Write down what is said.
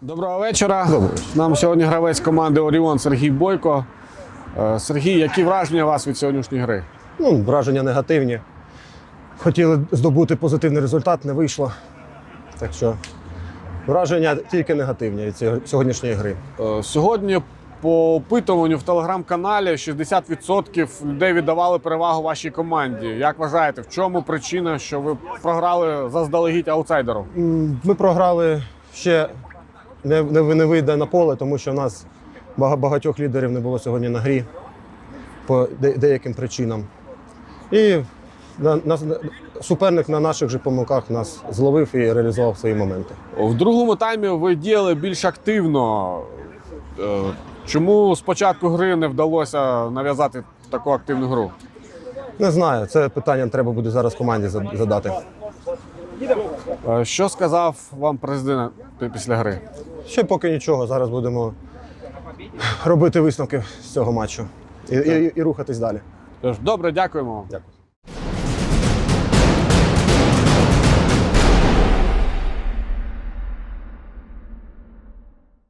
Доброго вечора. Нам сьогодні гравець команди Оріон Сергій Бойко. Е, Сергій, які враження у вас від сьогоднішньої гри? Ну, враження негативні. Хотіли здобути позитивний результат, не вийшло. Так що враження тільки негативні від сьогоднішньої гри. Е, Сьогодні по опитуванню в телеграм-каналі 60% людей віддавали перевагу вашій команді. Як вважаєте, в чому причина, що ви програли заздалегідь аутсайдеру? Ми програли ще не, не, не вийде на поле, тому що в нас багатьох лідерів не було сьогодні на грі по де- деяким причинам. І на, нас, суперник на наших же помилках нас зловив і реалізував свої моменти. В другому таймі ви діяли більш активно. Е, Чому з початку гри не вдалося нав'язати таку активну гру? Не знаю, це питання треба буде зараз команді задати. Е, Що сказав вам президент після гри? Ще поки нічого. Зараз будемо робити висновки з цього матчу і, і, і рухатись далі. Тож, добре, дякуємо. Дякую.